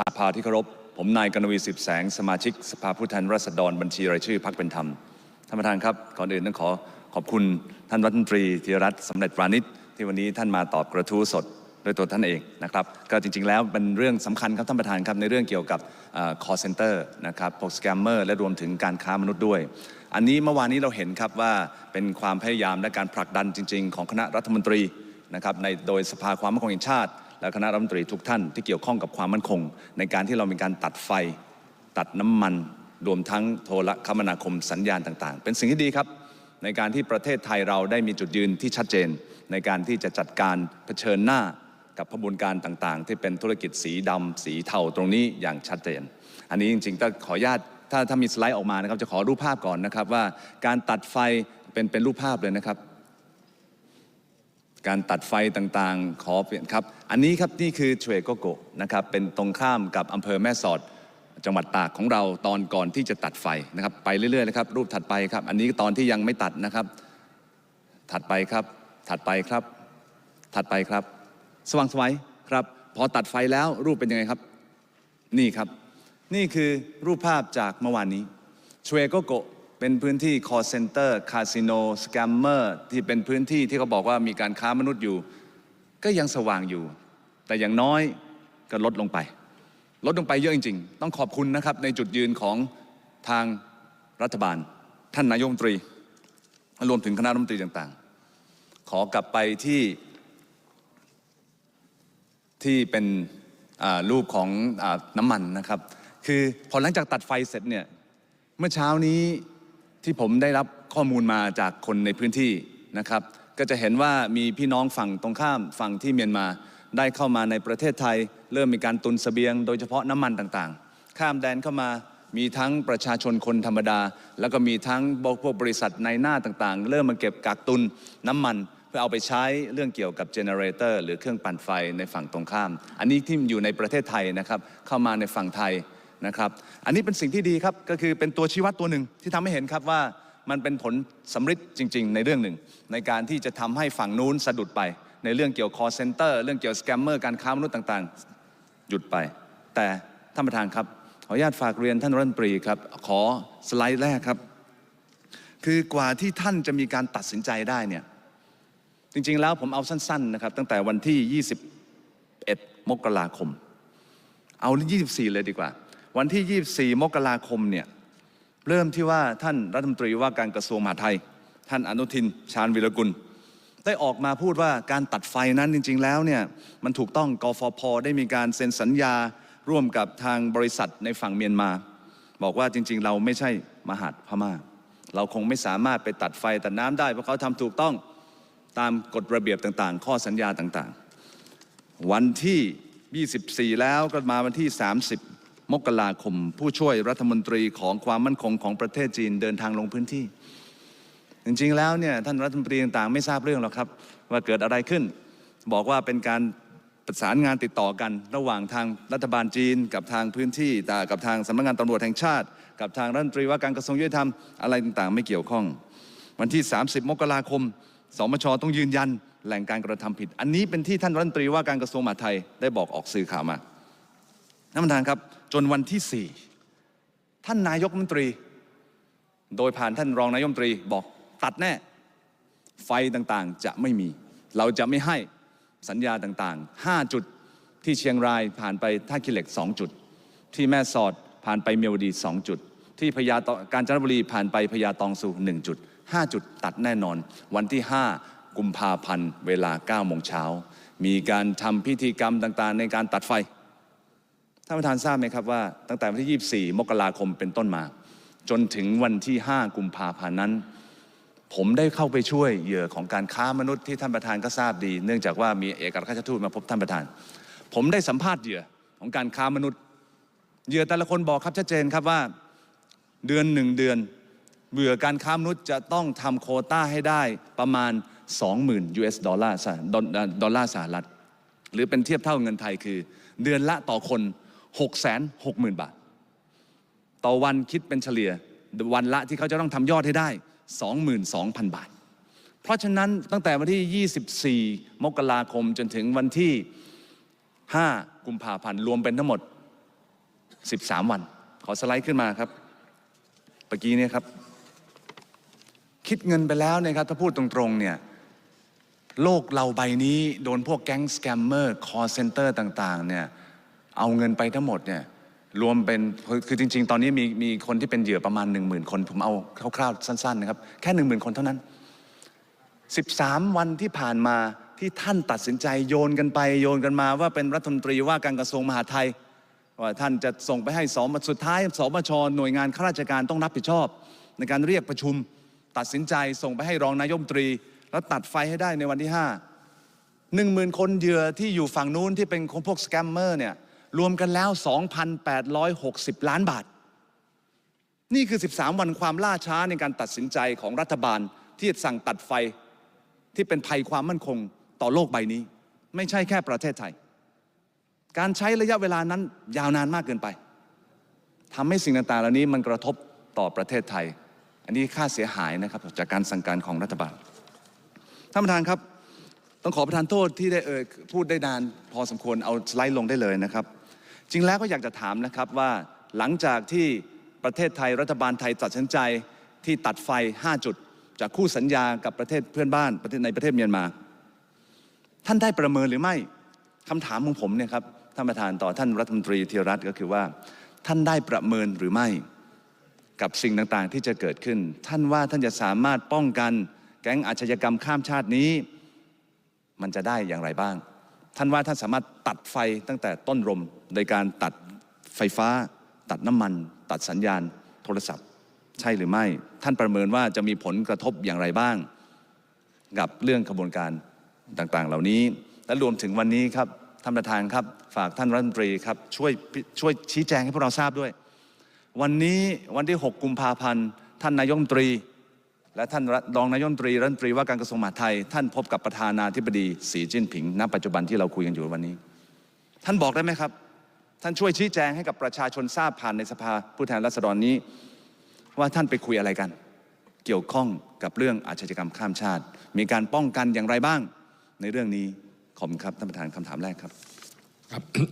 สภาที่เคารพ ผมนายกนวีสิบแสง สมาชิกสภาผู้แทนราษฎรบัญชีรายชื่อพักเป็นธรรม ท่านประธานครับ ก่อนอื่นต้องขอขอบคุณท่านรัฐมนตรีธีรัตน์สำเร็จปรานิชที่วันนี้ท่านมาตอบกระทู้สดด้วยตัวท่านเองนะครับ ก็จริงๆแล้วเป็นเรื่องสำคัญครับท่านประธานครับในเรื่องเกี่ยวกับเอ่อ call center นะครับพวกสแกมเมอร์และรวมถึงการค้ามนุษย์ด้วย อันนี้เมื่อวานนี้เราเห็นครับว่าเป็นความพยายามและการผลักดันจริง ๆ ของคณะรัฐมนตรีนะครับในโดยสภาความมั่นคงแห่งชาติ และคณะรัฐมนตรีทุกท่านที่เกี่ยวข้องกับความมั่นคง ในการที่เรามีการตัดไฟ ตัดน้ำมัน รวมทั้งโทรคมนาคมสัญญาณต่างๆ เป็นสิ่งที่ดีครับ ในการที่ประเทศไทยเราได้มีจุดยืนที่ชัดเจน ในการที่จะจัดการเผชิญหน้ากับขบวนการต่างๆ ที่เป็นธุรกิจสีดำสีเทาตรงนี้อย่างชัดเจน อันนี้จริงๆต้องขออนุญาตถ้าถ้ามีสไลด์ออกมานะครับจะขอรูปภาพก่อนนะครับว่าการตัดไฟเป็นเป็นรูปภาพเลยนะครับ การตัดไฟต่างๆ ขอเปลี่ยนครับ อันนี้ครับนี่คือชเวโกโกนะครับเป็นตรงข้ามกับอำเภอแม่สอดจังหวัดตากของเราตอนก่อนที่จะตัดไฟนะครับไปเรื่อยๆนะครับรูปถัดไปครับ อันนี้ตอนที่ยังไม่ตัดนะครับ ถัดไปครับ ถัดไปครับ ถัดไปครับ สว่างสวัยครับ พอตัดไฟแล้วรูปเป็นยังไงครับ นี่ครับ นี่คือรูปภาพจากเมื่อวานนี้ชเวโกโก เป็นพื้นที่ call center คาสิโนสแกมเมอร์ที่เป็นพื้นที่ที่เขาบอกว่ามีการค้ามนุษย์อยู่ ก็ยังสว่างอยู่ แต่อย่างน้อยก็ลดลงไป ลดลงไปเยอะจริง ๆ ต้องขอบคุณนะครับในจุดยืนของทางรัฐบาล ท่านนายกรัฐมนตรี รวมถึงคณะรัฐมนตรีต่างๆ ขอกลับไปที่ที่เป็นรูปของอน้ำมันนะครับ คือพอหลังจากตัดไฟเสร็จเนี่ย เมื่อเช้านี้ ที่ผมได้รับข้อมูลมาจากคนในพื้นที่นะครับ ก็จะเห็นว่ามีพี่น้องฝั่งตรงข้ามฝั่งที่เมียนมาได้เข้ามาในประเทศไทย เริ่มมีการตุนเสบียง โดยเฉพาะน้ำมันต่างๆ ข้ามแดนเข้ามามีทั้งประชาชนคนธรรมดา แล้วก็มีทั้งพวกบริษัทในหน้าต่างๆ เริ่มมาเก็บกักตุนน้ำมัน เพื่อเอาไปใช้เรื่องเกี่ยวกับเจเนเรเตอร์หรือเครื่องปั่นไฟในฝั่งตรงข้าม อันนี้ที่อยู่ในประเทศไทยนะครับเข้ามาในฝั่งไทย นะครับ อันนี้เป็นสิ่งที่ดีครับก็คือเป็นตัวชี้วัดตัวหนึ่งที่ทำให้เห็นครับว่ามันเป็นผลสำฤทธิ์จริง ๆ ในเรื่องหนึ่ง ในการที่จะทำให้ฝั่งนู้นสะดุดไป ในเรื่องเกี่ยว call center เรื่องเกี่ยวสแกมเมอร์การค้ามนุษย์ต่างๆ หยุดไป แต่ท่านประธานครับขออนุญาตฝากเรียนท่านรัฐมนตรีครับขอสไลด์แรกครับ คือกว่าที่ท่านจะมีการตัดสินใจได้เนี่ยจริง ๆ แล้วผมเอาสั้น ๆ นะครับ ตั้งแต่วันที่ 21 มกราคม เอา 24 เลยดีกว่า วันที่ 24 มกราคมเนี่ยเริ่มที่ว่าท่านรัฐมนตรีว่าการกระทรวงมหาดไทย ท่านอนุทินชาญวิรกุล ได้ออกมาพูดว่าการตัดไฟนั้นจริง ๆ แล้วเนี่ยมันถูกต้องกฟผได้มีการเซ็นสัญญาร่วมกับทางบริษัทในฝั่งเมียนมา บอกว่าจริง ๆ เราไม่ใช่มหาดพม่า เราคงไม่สามารถไปตัดไฟตัดน้ำได้เพราะเขาทำถูกต้องตามกฎระเบียบต่างๆ ข้อสัญญาต่างๆ วันที่ 24 แล้วก็มาวันที่ 30 มกราคม ผู้ช่วยรัฐมนตรีของความมั่นคงของประเทศจีนเดินทางลงพื้นที่ จริงๆแล้วเนี่ยท่านรัฐมนตรีต่างๆ ไม่ทราบเรื่องหรอกครับ ว่าเกิดอะไรขึ้น บอกว่าเป็นการประสานงานติดต่อกัน ระหว่างทางรัฐบาลจีน กับทางพื้นที่แต่กับทางสำนักงานตำรวจแห่งชาติ กับทางรัฐมนตรีว่าการกระทรวงยุติธรรมอะไรต่างๆ ไม่เกี่ยวข้อง วันที่ 30 มกราคมสมชต้องยืนยันแหล่งการกระทำผิด อันนี้เป็นที่ท่านรัฐมนตรีว่าการกระทรวงมหาดไทยได้บอกออกสื่อข่าวมาท่านประธานครับ จนวันที่ 4 ท่านนายกรัฐมนตรี โดยผ่านท่านรองนายกรัฐมนตรีบอกตัดแน่ ไฟต่างๆจะไม่มี เราจะไม่ให้สัญญาต่างๆ 5 จุดที่เชียงรายผ่านไปท่าขี้เหล็ก 2 จุด ที่แม่สอดผ่านไปเมียวดี 2 จุด ที่พญาตการจันทบุรีผ่านไปพญาตองสู1จุด 5 จุดตัดแน่นอน วันที่ 5 กุมภาพันธ์เวลา9โมงเช้ามีการทำพิธีกรรมต่างๆ ในการตัดไฟ ท่านประธานทราบไหมครับว่าตั้งแต่วันที่ 24 มกราคมเป็นต้นมา จนถึงวันที่ 5 กุมภาพันธ์นั้น ผมได้เข้าไปช่วยเหยื่อของการค้ามนุษย์ที่ท่านประธานก็ทราบดี เนื่องจากว่ามีเอกอัครราชทูตมาพบท่านประธาน ผมได้สัมภาษณ์เหยื่อของการค้ามนุษย์ เหยื่อแต่ละคนบอกครับชัดเจนครับว่าเดือนหนึ่งเดือนเหยื่อการค้ามนุษย์จะต้องทำโคต้าให้ได้ประมาณ 20,000 US ดอลลาร์ดอลลาร์สหรัฐ หรือเป็นเทียบเท่าเงินไทยคือ เดือนละต่อคน 660,000 บาท ต่อวันคิดเป็นเฉลี่ยวันละที่เขาจะต้องทำยอดให้ได้ 22,000 บาท เพราะฉะนั้นตั้งแต่วันที่ 24 มกราคมจนถึงวันที่ 5 กุมภาพันธ์รวมเป็นทั้งหมด 13 วัน ขอสไลด์ขึ้นมาครับเมื่อกี้เนี่ยครับ คิดเงินไปแล้วเนี่ยครับถ้าพูดตรงๆเนี่ยโลกเราใบนี้โดนพวกแก๊งสแกมเมอร์ คอร์เซนเตอร์ต่าง ๆ เนี่ย เอาเงินไปทั้งหมดเนี่ยรวมเป็นคือจริง ๆ ตอนนี้มีมีคนที่เป็นเหยื่อประมาณ 1 0,000 คน ผมเอาคร่าวๆสั้นๆนะครับแค่ 1 0,000 คนเท่านั้น 13 วันที่ผ่านมาที่ท่านตัดสินใจโยนกันไป โยนกันมาว่าเป็นรัฐมนตรีว่าการกระทรวงมหาดไทย ว่าท่านจะส่งไปให้สมสุดท้ายสมชหน่วยงานข้าราชการต้องรับผิดชอบ ในการเรียกประชุม ตัดสินใจส่งไปให้รองนายกรัฐมตรี แล้วตัดไฟให้ได้ในวันที่5 1 0,000 คนเหยื่อที่อยู่ฝั่งนู้นที่เป็นพวกสแกมเมอร์เนี่ย รวมกันแล้ว 2,860 ล้านบาท นี่คือ 13 วันความล่าช้าในการตัดสินใจของรัฐบาลที่จะสั่งตัดไฟที่เป็นภัยความมั่นคงต่อโลกใบนี้ ไม่ใช่แค่ประเทศไทย การใช้ระยะเวลานั้นยาวนานมากเกินไปทำให้สิ่งต่างๆเหล่านี้มันกระทบต่อประเทศไทย อันนี้ค่าเสียหายนะครับจากการสั่งการของรัฐบาลท่านประธานครับ ต้องขอประทานโทษที่ได้เอ่ยพูดได้นาน พอสมควรเอาสไลด์ลงได้เลยนะครับ จริงแล้วก็อยากจะถามนะครับว่าหลังจากที่ประเทศไทยรัฐบาลไทยตัดสินใจที่ตัดไฟ 5 จุด จากคู่สัญญากับประเทศเพื่อนบ้านประเทศในประเทศเมียนมา ท่านได้ประเมินหรือไม่คำถามของผมเนี่ยครับท่านประธานต่อท่านรัฐมนตรีธีรรัตน์ก็คือว่า ท่านได้ประเมินหรือไม่ กับสิ่งต่างๆที่จะเกิดขึ้น ท่านว่าท่านจะสามารถป้องกันแก๊งอาชญากรรมข้ามชาตินี้ มันจะได้อย่างไรบ้าง ท่านว่าท่านสามารถตัดไฟตั้งแต่ต้นลมโดยการตัดไฟฟ้า ตัดน้ำมัน ตัดสัญญาณโทรศัพท์ ใช่หรือไม่ ท่านประเมินว่าจะมีผลกระทบอย่างไรบ้าง กับเรื่องขบวนการต่างๆ เหล่านี้ และรวมถึงวันนี้ครับท่านประธานครับ ฝากท่านรัฐมนตรีครับช่วยช่วยชี้แจงให้พวกเราทราบด้วย วันนี้วันที่ 6 กุมภาพันธ์ท่านนายกรัฐมนตรี และท่านรองนายมนตรีรัฐมนตรีว่าการกระทรวงมหาดไทย ท่านพบกับประธานาธิบดีสีจิ้นผิง ณ ปัจจุบันที่เราคุยกันอยู่วันนี้ ท่านบอกได้ไหมครับ ท่านช่วยชี้แจงให้กับประชาชนทราบผ่านในสภาผู้แทนราษฎรนี้ ว่าท่านไปคุยอะไรกัน เกี่ยวข้องกับเรื่องอาชญากรรมข้ามชาติ มีการป้องกันอย่างไรบ้างในเรื่องนี้ขอบคุณครับท่านประธานคำถามแรกครับครับ